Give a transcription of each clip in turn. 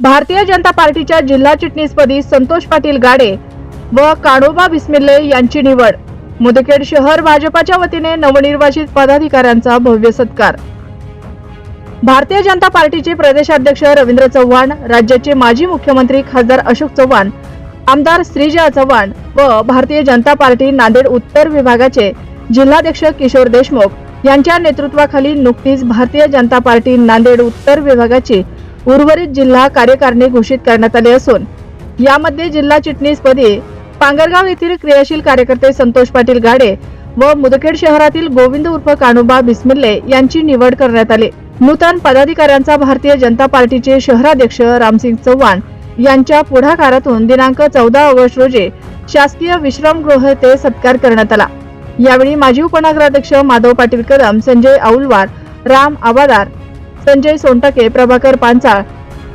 भारतीय जनता पार्टीच्या जिल्हा चिटणीसपदी संतोष पाटील गाडे व काणोबा बिस्मिल्ले यांची निवड. मुदखेड शहर भाजपाच्या वतीने नवनिर्वाचित पदाधिकाऱ्यांचा भव्य सत्कार. भारतीय जनता पार्टीचे प्रदेशाध्यक्ष रवींद्र चव्हाण राज्याचे माजी मुख्यमंत्री खासदार अशोक चव्हाण आमदार श्रीजा चव्हाण व भारतीय जनता पार्टी नांदेड उत्तर विभागाचे जिल्हाध्यक्ष किशोर देशमुख यांच्या नेतृत्वाखाली नुकतीच भारतीय जनता पार्टी नांदेड उत्तर विभागाची उर्वरित जिल्हा कार्यकारिणी घोषित करण्यात आली असून यामध्ये जिल्हा चिटणीसपदी पांगरगाव येथील क्रियाशील कार्यकर्ते संतोष पाटील गाडे व मुदखेड शहरातील गोविंद उर्फ कान्होबा बिस्मिल्ले यांची निवड करण्यात आली. नूतन पदाधिकाऱ्यांचा भारतीय जनता पार्टीचे शहराध्यक्ष रामसिंग चव्हाण यांच्या पुढाकारातून दिनांक चौदा ऑगस्ट रोजी शासकीय विश्रामगृह ते सत्कार करण्यात आला. यावेळी माजी उपनगराध्यक्ष माधव पाटील कदम संजय औलवार राम आबादार संजय सोनटके प्रभाकर पांचाळ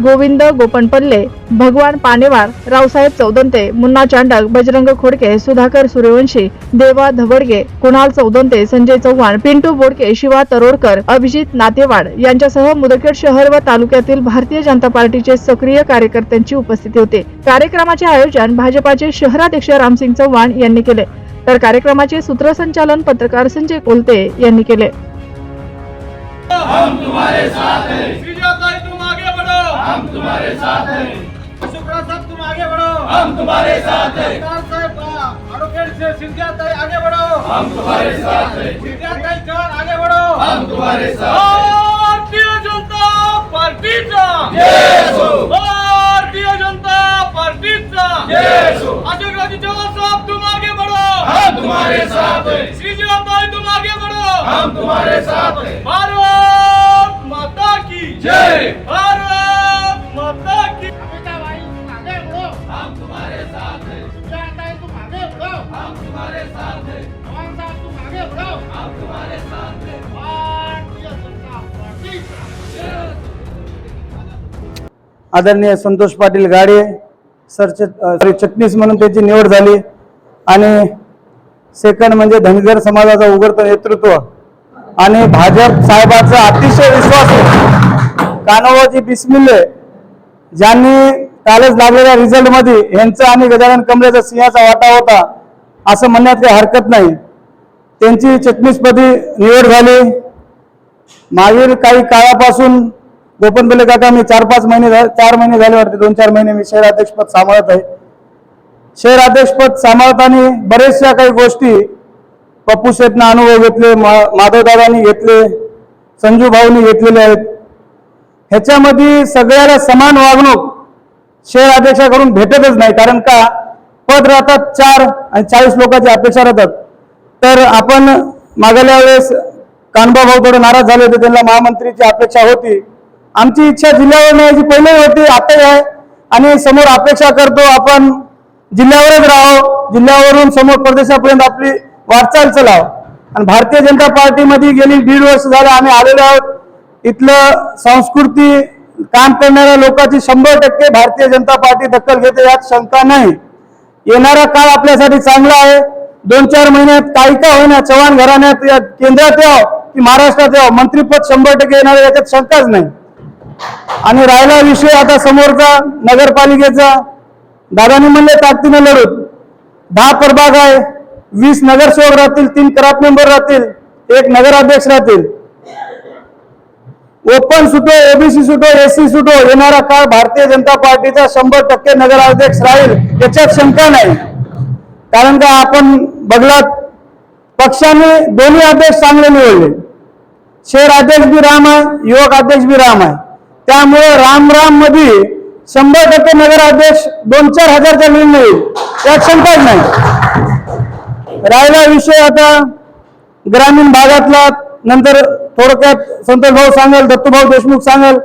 गोविंद गोपनपल्ले भगवान पानेवार रावसाहेब चौदंते मुन्ना चांडक बजरंग खोडके सुधाकर सूर्यवंशी देवा धवडगे कुणाल चौदंते संजय चव्हाण पिंटू बोडके शिवा तरोडकर अभिजित नातेवाड यांच्यासह मुदखेड शहर व तालुक्यातील भारतीय जनता पार्टीचे सक्रिय कार्यकर्त्यांची उपस्थिती होती. कार्यक्रमाचे आयोजन भाजपाचे शहराध्यक्ष रामसिंग चव्हाण यांनी केले. तर कार्यक्रमाचे सूत्रसंचालन पत्रकार संजय कोलते यांनी केले. हम तुम्हारे साथ हैं। श्रीजाताई तुम आगे बढ़ो। हम तुम्हारे साथ हैं। शुक्रा साहब तुम आगे बढ़ो। हम तुम्हारे साथ हैं। साहब एडवोकेट से सिंधियाताई आगे बढ़ो। हम तुम्हारे साथ हैं। सिंधियाताई चौहान आगे बढ़ो। हम तुम्हारे साथ हैं। भारतीय जनता भारतीय जनता पार्टीचा जय असो अशोकराजी चव्हाण साहब तुम आगे बढ़ो। हम तुम्हारे साथ हैं। श्रीजाताई तुम आगे बढ़ो। हम तुम्हारे साथ हैं। भारत आदरणीय संतोष पाटील गाडे सरच सॉरी चटणीस म्हणून त्याची निवड झाली. आणि सेकंड म्हणजे धनगर समाजाचा उघडतं नेतृत्व. आणि भाजप साहेबाचा अतिशय विश्वास कानोबाजी बिस्मिल्ले ज्यांनी कालच लागलेल्या रिझल्टमध्ये यांचं आणि गजानन कमरेचा सिंहाचा वाटा होता असं म्हणण्यात काही हरकत नाही. त्यांची चटणीसपदी निवड झाली. मागील काही काळापासून गोपन बेले काका मी चार पाच महिने झा- चार महिने झाले वाटते दोन चार महिने मी शहराध्यक्षपद सांभाळत आहे. शहराध्यक्षपद सांभाळताना बरेचशा काही गोष्टी पप्पू शेठनं अनुभव घेतले मा- माधवदादांनी घेतले संजू भाऊनी घेतलेले आहेत. ह्याच्यामध्ये सगळ्याला समान वागणूक शहर अध्यक्षाकडून भेटतच नाही कारण का? पद राहतात चार आणि चाळीस लोकांची अपेक्षा राहतात. तर आपण मागल्या वेळेस कानबा भाऊकडे नाराज झाले होते त्यांना महामंत्रीची अपेक्षा होती. आमची इच्छा जिल्ह्यावर न्यायची पहिले होती आता आहे. आणि समोर अपेक्षा करतो आपण जिल्ह्यावरच राहो जिल्ह्यावरून समोर प्रदेशापर्यंत आपली वाटचाल चलाव. आणि भारतीय जनता पार्टीमध्ये गेली दीड वर्ष झालं आम्ही आलेलो आहोत. इथलं संस्कृती काम करणाऱ्या लोकांची शंभर टक्के भारतीय जनता पार्टी दखल घेते यात शंका नाही. येणारा काळ आपल्यासाठी चांगला आहे. दोन चार महिन्यात काही का होईना चव्हाण घराण्यात या केंद्रात यावं की महाराष्ट्रात यावं. मंत्रीपद शंभर टक्के येणार याच्यात शंकाच नाही. आणि राहिला विषय आता समोरचा नगरपालिकेचा. दादानी म्हणले ताकदीने लढूत दहा प्रभाग आहे. वीस नगरसेवक राहतील तीन क्राफ्ट मेंबर राहतील एक नगराध्यक्ष राहतील. ओपन सुटो ओबीसी सुटो एससी सुटो येणारा काळ भारतीय जनता पार्टीचा शंभर टक्के नगराध्यक्ष राहील याच्यात शंका नाही. कारण का आपण बघलात पक्षाने दोन्ही अध्यक्ष चांगले निवडले. शहर अध्यक्ष बी राम आहे युवक अध्यक्ष बी राम आहे. त्यामुळे राम राममध्ये शंभर टक्के नगराध्यक्ष दोन चार हजारचा निर्णय येईल. त्यात शंकाच नाही. राहिला विषय आता ग्रामीण भागातला नंतर थोडक्यात संतोष भाऊ सांगेल दत्तूभाऊ देशमुख सांगेल.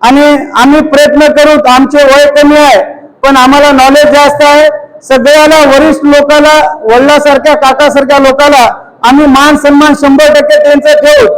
आणि आम्ही प्रयत्न करू आमचे वय कमी आहे पण आम्हाला नॉलेज जास्त आहे. सगळ्याला वरिष्ठ लोकाला वडिलासारख्या काकासारख्या लोकाला आम्ही मान सन्मान शंभर टक्के त्यांचं ठेवू.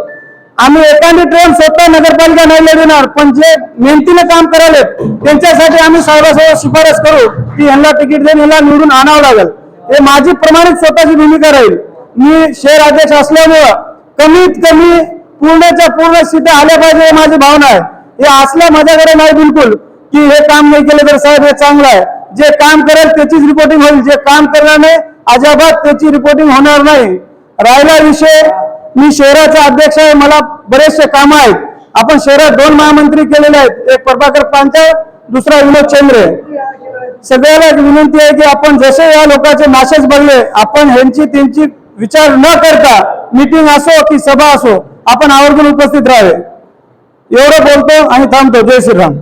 आम्ही एखादी ट्रेन स्वतः नगरपालिका नाही लढवणार पण जे मेहनतीनं काम करायले त्यांच्यासाठी आम्ही साहेबासोबत शिफारस करू की यांना तिकीट देऊन यांना निवडून आणावं लागेल. हे माझी प्रमाणित स्वतःची भूमिका राहील. मी शहर अध्यक्ष असल्यामुळं कमीत कमी पूर्णच्या पूर्ण सीटा आल्या पाहिजे ही माझी भावना आहे. हे असल्या माझ्याकडे नाही बिलकुल की हे काम नाही केलं तर साहेब हे चांगलं आहे. जे काम करेल त्याचीच रिपोर्टिंग होईल. जे काम करणार नाही अजाबात त्याची रिपोर्टिंग होणार नाही. राहिला विषय मी शहराचा अध्यक्ष आहे मला बरेचसे कामं आहेत. आपण शहरात दोन महामंत्री केलेले आहेत एक प्रभाकर पांचाळ दुसरा विनोद चंद्रे. सगळ्याला एक विनंती आहे की आपण जसे या लोकांचे मॅसेज बघले आपण ह्यांची त्यांची विचार न करता मीटिंग असो की सभा असो आपण आवर्जून उपस्थित राहावे. एवढं बोलतो आणि थांबतो. जय श्रीराम.